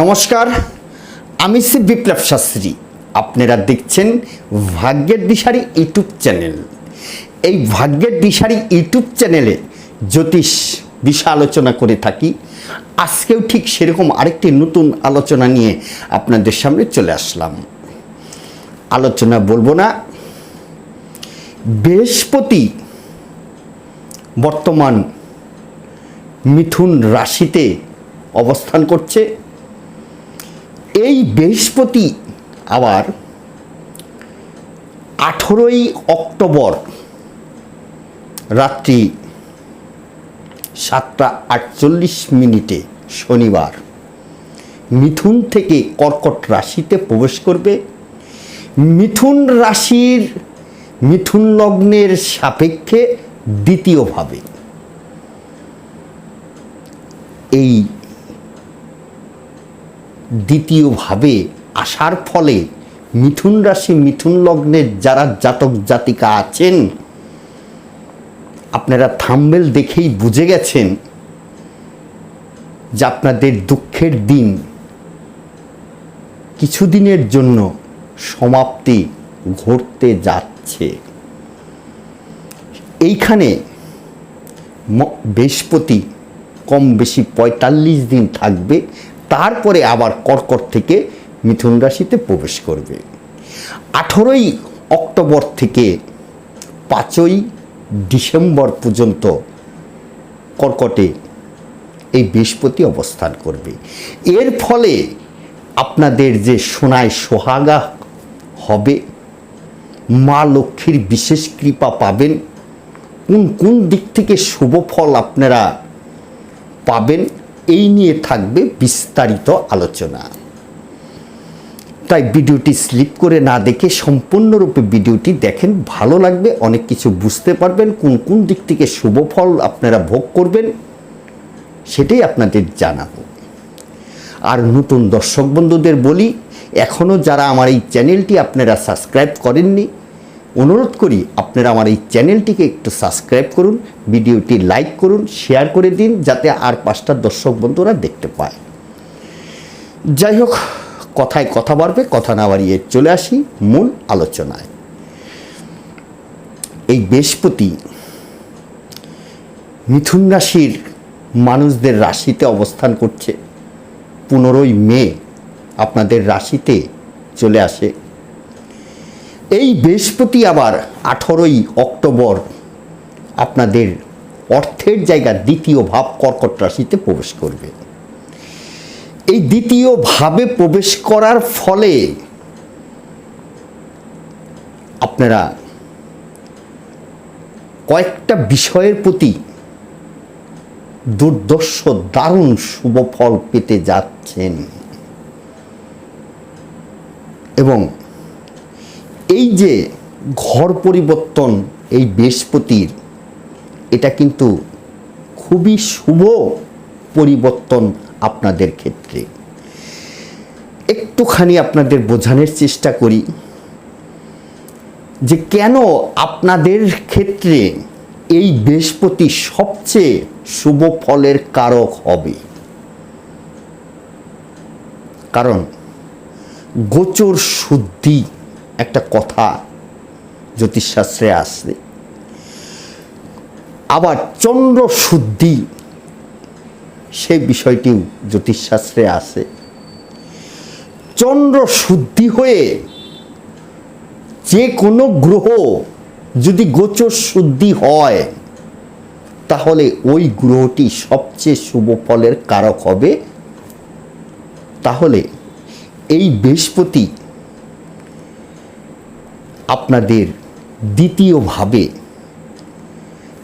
নমস্কার, আমি শ্রী বিপ্লব শাস্ত্রী। আপনারা দেখছেন ভাগ্যের দিশারি ইউটিউব চ্যানেল। এই ভাগ্যের দিশারি ইউটিউব চ্যানেলে জ্যোতিষ বিষয় আলোচনা করে থাকি। আজকেও ঠিক সেরকম আরেকটি নতুন আলোচনা নিয়ে আপনাদের সামনে চলে আসলাম। আলোচনা বলব না, বৃহস্পতি বর্তমান মিথুন রাশিতে অবস্থান করছে। এই বৃহস্পতি আবার আঠেরোই অক্টোবর রাত্রি সাতটা আটচল্লিশ মিনিটে শনিবার মিথুন থেকে কর্কট রাশিতে প্রবেশ করবে। মিথুন রাশির মিথুন লগ্নের সাপেক্ষে দ্বিতীয়ভাবে এই দ্বিতীয়ভাবে আসার ফলে মিথুন রাশি মিথুন লগ্নের যারা জাতক জাতিকা আছেন, আপনারা থাম্বেল দেখেই বুঝে গেছেন যে আপনাদের দুঃখের দিন কিছুদিনের জন্য সমাপ্তি ঘটতে যাচ্ছে। এইখানে বৃহস্পতি কম বেশি পঁয়তাল্লিশ দিন থাকবে তারপরে আবার কর্কট থেকে মিথুন রাশিতে প্রবেশ করবে। আঠেরোই অক্টোবর থেকে পাঁচই ডিসেম্বর পর্যন্ত কর্কটে এই বৃহস্পতি অবস্থান করবে। এর ফলে আপনাদের যে সোনায় সোহাগা হবে, মা লক্ষ্মীর বিশেষ কৃপা পাবেন। কোন কোন দিক থেকে শুভ ফল আপনারা পাবেন এই নিয়ে থাকবে বিস্তারিত আলোচনা। তাই ভিডিওটি স্লিপ করে না দেখে সম্পূর্ণরূপে ভিডিওটি দেখেন, ভালো লাগবে, অনেক কিছু বুঝতে পারবেন, কোন কোন দিক থেকে শুভ ফল আপনারা ভোগ করবেন, সেটাই আপনাদের জানাব। আর নতুন দর্শক বন্ধুদের বলি এখনও যারা আমার এই চ্যানেলটি আপনারা সাবস্ক্রাইব করেননি অনুরোধ করি আপনারা আমার এই চ্যানেলটিকে একটু সাবস্ক্রাইব করুন, ভিডিওটি লাইক করুন, শেয়ার করে দিন যাতে আর পাঁচটা দর্শক বন্ধুরা দেখতে পায়। যাই হোক, কথায় কথা বাড়বে, কথা না বাড়িয়ে চলে আসি মূল আলোচনায়। এই বৃহস্পতি মিথুন রাশির মানুষদের রাশিতে অবস্থান করছে। পনেরোই মে আপনাদের রাশিতে চলে আসে। এই বৃহস্পতি আবার আঠেরোই অক্টোবর আপনাদের অর্থের জায়গা দ্বিতীয় ভাব কর্কট রাশিতে প্রবেশ করবে। এই দ্বিতীয় ভাবে প্রবেশ করার ফলে আপনারা কয়েকটা বিষয়ের প্রতি দুর্দর্শ, দারুণ শুভ ফল পেতে যাচ্ছেন। এবং এই যে ঘর পরিবর্তন, এই বৃহস্পতির, এটা কিন্তু খুবই শুভ পরিবর্তন আপনাদের ক্ষেত্রে। একটুখানি আপনাদের বোঝানোর চেষ্টা করি যে কেন আপনাদের ক্ষেত্রে এই বৃহস্পতি সবচেয়ে শুভ ফলের কারক হবে। কারণ গোচর শুদ্ধি একটা কথা জ্যোতিষশাস্ত্রে আসছে আবার চন্দ্র শুদ্ধি সে বিষয়টিও জ্যোতিষশাস্ত্রে আছে। চন্দ্র শুদ্ধি হয়ে যে কোনো গ্রহ যদি গোচর শুদ্ধি হয়, তাহলে ওই গ্রহটি সবচেয়ে শুভ ফলের কারক হবে। তাহলে এই বৃহস্পতি আপনাদের দ্বিতীয়ভাবে,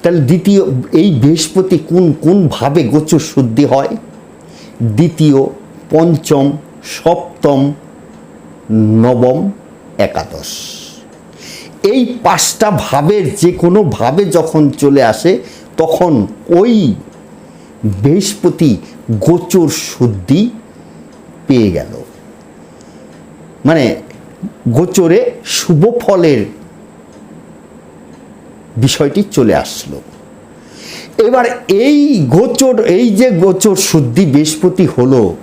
তাহলে দ্বিতীয়, এই বৃহস্পতি কোন, কোনভাবে গোচর শুদ্ধি হয়? দ্বিতীয়, পঞ্চম, সপ্তম, নবম, একাদশ। এই পাঁচটা ভাবের যে কোনো ভাবে যখন চলে আসে, তখন ওই বৃহস্পতি গোচর শুদ্ধি পেয়ে গেল। মানে গোচরে শুভ ফলের বিষয়টি চলে আসলো। এবার এই গোচর, এই যে গোচর শুদ্ধি বৃহস্পতি হলো,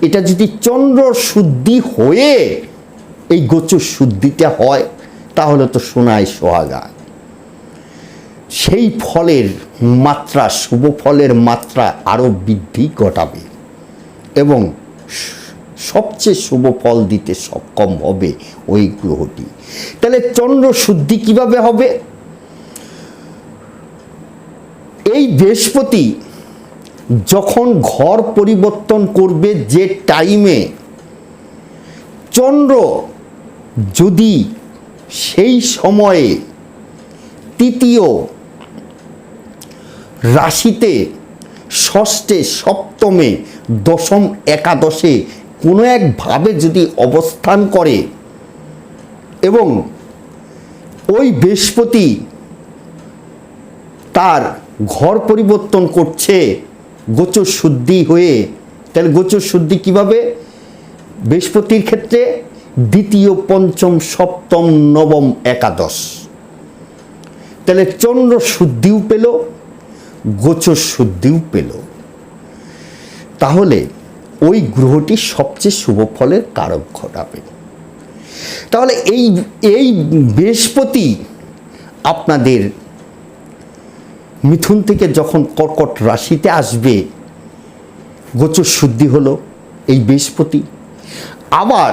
এটা যদি চন্দ্র শুদ্ধি হয়ে এই গোচর শুদ্ধিটা হয়, তাহলে তো সোনায় সোহাগা। সেই ফলের মাত্রা, শুভ ফলের মাত্রা আরও বৃদ্ধি ঘটাবে। এবং সবচেয়ে শুভ ফল দিতে সক্ষম হবে ওই গ্রহটি। তাহলে চন্দ্র শুদ্ধি কীভাবে হবে? এই বৃহস্পতি যখন ঘর পরিবর্তন করবে যে টাইমে চন্দ্র যদি সেই সময়ে তৃতীয় রাশিতে ষষ্ঠে সপ্তমে দশম একাদশে কোনো একভাবে যদি অবস্থান করে এবং ওই বৃহস্পতি তার ঘর পরিবর্তন করছে, গোচর শুদ্ধি হয়ে, তাহলে গোচর শুদ্ধি কীভাবে? বৃহস্পতির ক্ষেত্রে দ্বিতীয়, পঞ্চম, সপ্তম, নবম, একাদশ। তাহলে চন্দ্র শুদ্ধিও পেল, গোচর শুদ্ধিও পেল। তাহলে ওই গ্রহটি সবচেয়ে শুভ ফলের কারক ঘটাবে। তাহলে এই এই বৃহস্পতি আপনাদের মিথুন থেকে যখন কর্কট রাশিতে আসবে, গোচর শুদ্ধি হলো এই বৃহস্পতি। আবার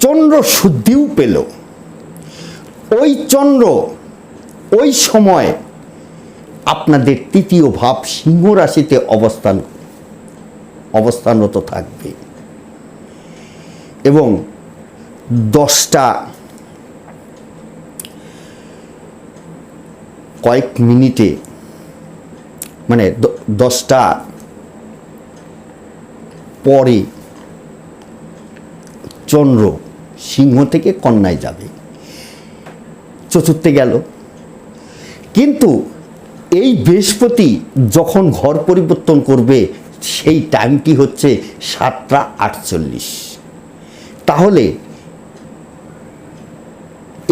চন্দ্র শুদ্ধিও পেল। ওই চন্দ্র ওই সময় আপনাদের তৃতীয় ভাব সিংহ রাশিতে অবস্থান অবস্থানরত থাকবে। এবং দশটা কয়েক মিনিটে মানে দশটা পরে চন্দ্র সিংহ থেকে কন্যায় যাবে। চতুর্থে গেল। কিন্তু এই বৃহস্পতি যখন ঘর পরিবর্তন করবে সেই টাইমটি হচ্ছে সাতটা আটচল্লিশ। তাহলে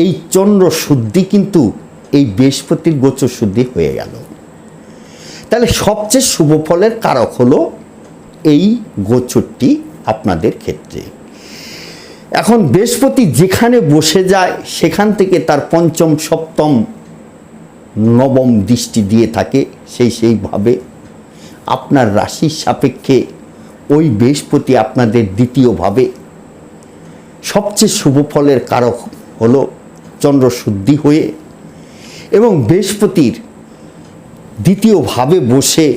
এই চন্দ্র শুদ্ধি কিন্তু এই বৃহস্পতির গোচর শুদ্ধি হয়ে গেল। তাহলে সবচেয়ে শুভ ফলের কারক হলো এই গোচরটি আপনাদের ক্ষেত্রে। এখন বৃহস্পতি যেখানে বসে যায়, সেখান থেকে তার পঞ্চম, সপ্তম, নবম দৃষ্টি দিয়ে থাকে, সেই সেইভাবে আপনার রাশির সাপেক্ষে ওই বৃহস্পতি আপনাদের দ্বিতীয়ভাবে। সবচেয়ে শুভ ফলের কারক হল চন্দ্র শুদ্ধি হয়ে এবং বৃহস্পতির দ্বিতীয়ভাবে বসে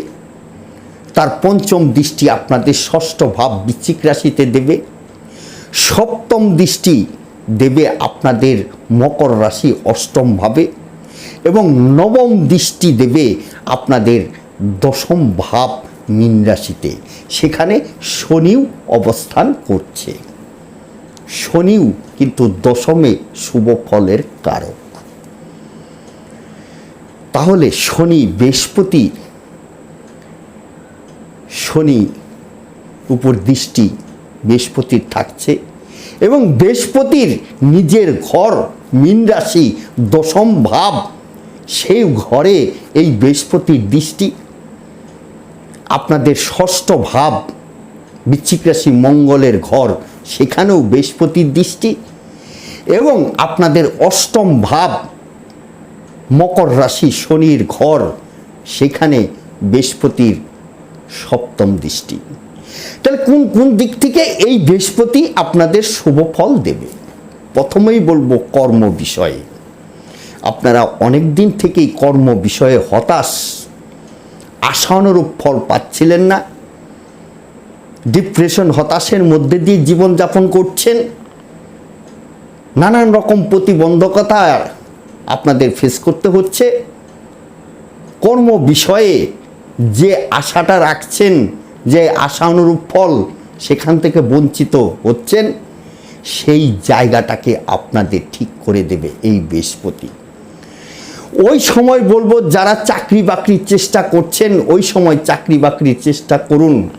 তার পঞ্চম দৃষ্টি আপনাদের ষষ্ঠ ভাব বৃশ্চিক রাশিতে দেবে। সপ্তম দৃষ্টি দেবে আপনাদের মকর রাশি অষ্টম ভাবে এবং নবম দৃষ্টি দেবে আপনাদের দশম ভাব মীন রাশিতে সেখানে শনিও অবস্থান করছে। শনিও কিন্তু দশমে শুভ ফলের কারক। তাহলে শনি বৃহস্পতি, শনি উপর দৃষ্টি বৃহস্পতির থাকছে এবং বৃহস্পতির নিজের ঘর মীন রাশি দশম ভাব সেই ঘরে এই বৃহস্পতির দৃষ্টি আপনাদের ষষ্ঠ ভাব, বৃশ্চিক রাশি মঙ্গলের ঘর, সেখানেও বৃহস্পতির দৃষ্টি এবং আপনাদের অষ্টম ভাব, মকর রাশি শনির ঘর, সেখানে বৃহস্পতির সপ্তম দৃষ্টি। তাহলে কোন কোন দিক থেকে এই বৃহস্পতি আপনাদের শুভ ফল দেবে? প্রথমেই বলব কর্ম বিষয়ে। আপনারা অনেক দিন থেকেই কর্ম বিষয়ে হতাশ। আশানুরূপ ফল পাচ্ছিলেন না। ডিপ্রেশন, হতাশের মধ্যে দিয়ে জীবনযাপন করছেন। নানান রকম প্রতিবন্ধকতা আপনাদের ফেস করতে হচ্ছে। কর্ম বিষয়ে যে আশাটা রাখছেন, যে আশা অনুরূপ ফল সেখান থেকে বঞ্চিত হচ্ছেন, সেই জায়গাটাকে আপনাদের ঠিক করে দেবে এই বৃহস্পতি। ওই সময় বলব যারা চাকরি বাকরির চেষ্টা করছেন, ওই সময় চাকরি বাকরির চেষ্টা করুন।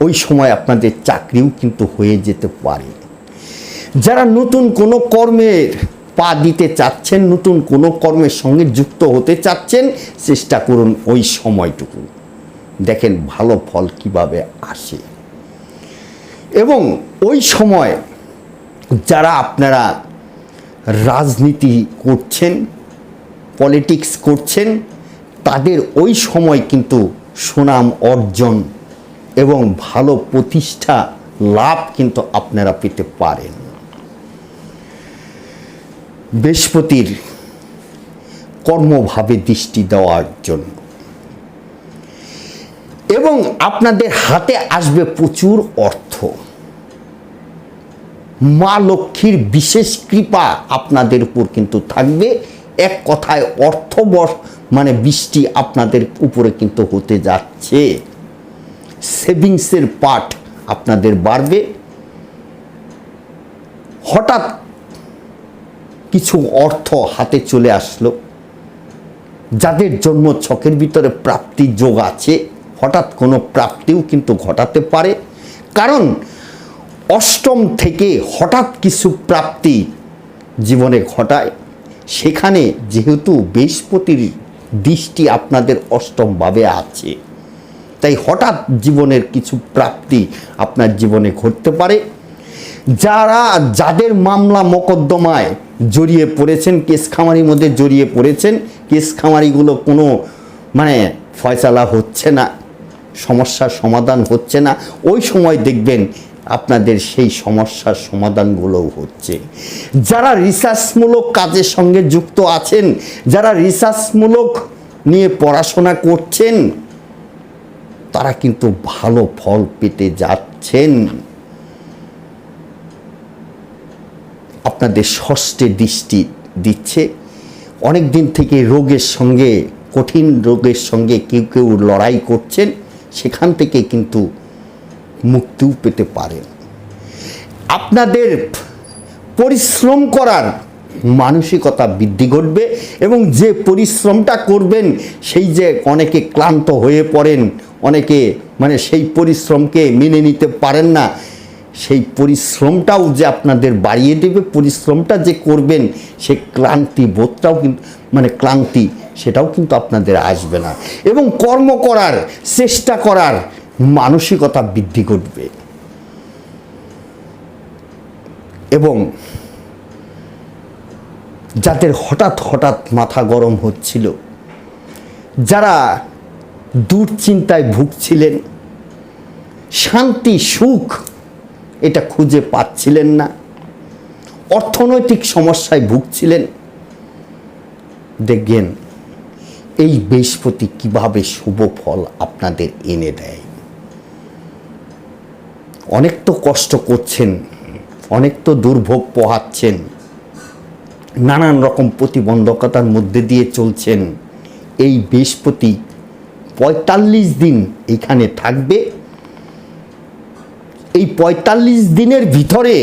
ওই সময় আপনাদের চাকরিও কিন্তু হয়ে যেতে পারে। যারা নতুন কোনো কর্মের পা দিতে চাচ্ছেন, নতুন কোনো কর্মের সঙ্গে যুক্ত হতে চাচ্ছেন, চেষ্টা করুন ওই সময়টুকু। দেখেন ভালো ফল কীভাবে আসে। এবং ওই সময় যারা আপনারা রাজনীতি করছেন পলিটিক্স করছেন, তাদের ওই সময় কিন্তু সুনাম অর্জন এবং ভালো প্রতিষ্ঠা লাভ কিন্তু আপনারা পেতে পারেন। বৃহস্পতির কর্মভাবে দৃষ্টি দেওয়ার জন্য। এবং আপনাদের হাতে আসবে প্রচুর অর্থ। মা লক্ষ্মীর বিশেষ কৃপা আপনাদের উপর কিন্তু থাকবে। এক কথায় অর্থ বর- মানে বৃষ্টি আপনাদের উপরে কিন্তু হতে যাচ্ছে। সেভিংসের পার্ট আপনাদের বাড়বে। হঠাৎ কিছু অর্থ হাতে চলে আসলো। যাদের জন্ম ছকের ভিতরে প্রাপ্তি যোগ আছে, হঠাৎ কোনো প্রাপ্তিও কিন্তু ঘটাতে পারে। কারণ অষ্টম থেকে হঠাৎ কিছু প্রাপ্তি জীবনে ঘটায়। সেখানে যেহেতু বৃহস্পতির দৃষ্টি আপনাদের অষ্টমভাবে আছে, তাই হঠাৎ জীবনের কিছু প্রাপ্তি আপনার জীবনে ঘটতে পারে। যারা, যাদের মামলা মোকদ্দমায় জড়িয়ে পড়েছেন, কেস খামারির মধ্যে জড়িয়ে পড়েছেন, কেস খামারিগুলো কোনো মানে ফয়সালা হচ্ছে না, সমস্যার সমাধান হচ্ছে না, ওই সময় দেখবেন আপনাদের সেই সমস্যার সমাধানগুলোও হচ্ছে। যারা রিসার্চমূলক কাজের সঙ্গে যুক্ত আছেন, যারা রিসার্চমূলক নিয়ে পড়াশোনা করছেন, তারা কিন্তু ভালো ফল পেতে যাচ্ছেন। আপনাদের ষষ্ঠে দৃষ্টি দিচ্ছে। অনেক দিন থেকে রোগের সঙ্গে, কঠিন রোগের সঙ্গে কেউ কেউ লড়াই করছেন। সেখান থেকে কিন্তু মুক্তিও পেতে পারেন আপনাদের পরিশ্রম করার মানসিকতা বৃদ্ধি ঘটবে এবং যে পরিশ্রমটা করবেন, সেই যে অনেকে ক্লান্ত হয়ে পড়েন, অনেকে মানে সেই পরিশ্রমকে মেনে নিতে পারেন না, সেই পরিশ্রমটাও যে আপনাদের বাড়িয়ে দেবে, পরিশ্রমটা যে করবেন, সে ক্লান্তি বোধটাও কিন্তু মানে ক্লান্তি সেটাও কিন্তু আপনাদের আসবে না। এবং কর্ম করার, চেষ্টা করার মানসিকতা বৃদ্ধি ঘটবে এবং যাদের হঠাৎ হঠাৎ মাথা গরম হচ্ছিল, যারা দুশ্চিন্তায় ভুগছিলেন, শান্তি, সুখ, এটা খুঁজে পাচ্ছিলেন না, অর্থনৈতিক সমস্যায় ভুগছিলেন, দেখবেন এই বৃহস্পতি কীভাবে শুভ ফল আপনাদের এনে দেয়। অনেক তো কষ্ট করছেন, অনেক তো দুর্ভোগ পোহাচ্ছেন, নানান রকম প্রতিবন্ধকতার মধ্যে দিয়ে চলছেন। এই বৃহস্পতি পঁয়তাল্লিশ দিন এখানে থাকবে। এই পঁয়তাল্লিশ দিনের ভিতরে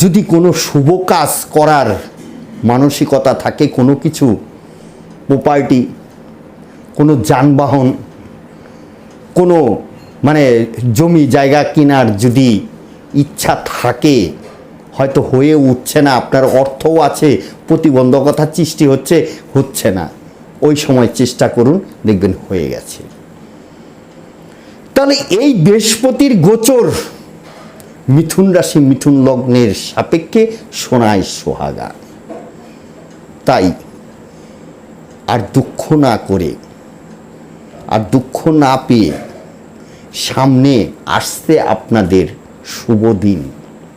যদি কোনো শুভ কাজ করার মানসিকতা থাকে, কোনো কিছু প্রপার্টি কোনো যানবাহন, কোনো মানে জমি জায়গা কেনার যদি ইচ্ছা থাকে, হয়তো হয়ে উঠছে না, আপনার অর্থও আছে, প্রতিবন্ধকতা সৃষ্টি হচ্ছে হচ্ছে না। ওই সময় চেষ্টা করুন, দেখবেন হয়ে গেছে। তাহলে এই বৃহস্পতির গোচর, মিথুন রাশি, মিথুন লগ্নের সাপেক্ষে সোনায় সোহাগা। তাই, আর দুঃখ না করে, আর দুঃখ না পেয়ে সামনে আসতে আপনাদের শুভ দিন।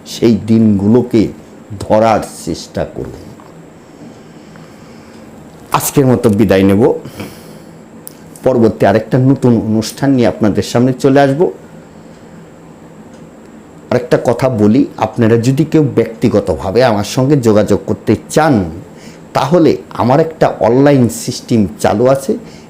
সেই দিনগুলোকে ধরার চেষ্টা করুন। আজকের মতো বিদায় নেব। পরবর্তী আরেকটা নতুন অনুষ্ঠান নিয়ে আপনাদের সামনে চলে আসব। আরেকটা কথা বলি, আপনারা যদি কেউ ব্যক্তিগতভাবে আমার সঙ্গে যোগাযোগ করতে চান, তাহলে আমার একটা অনলাইন সিস্টেম চালু আছে।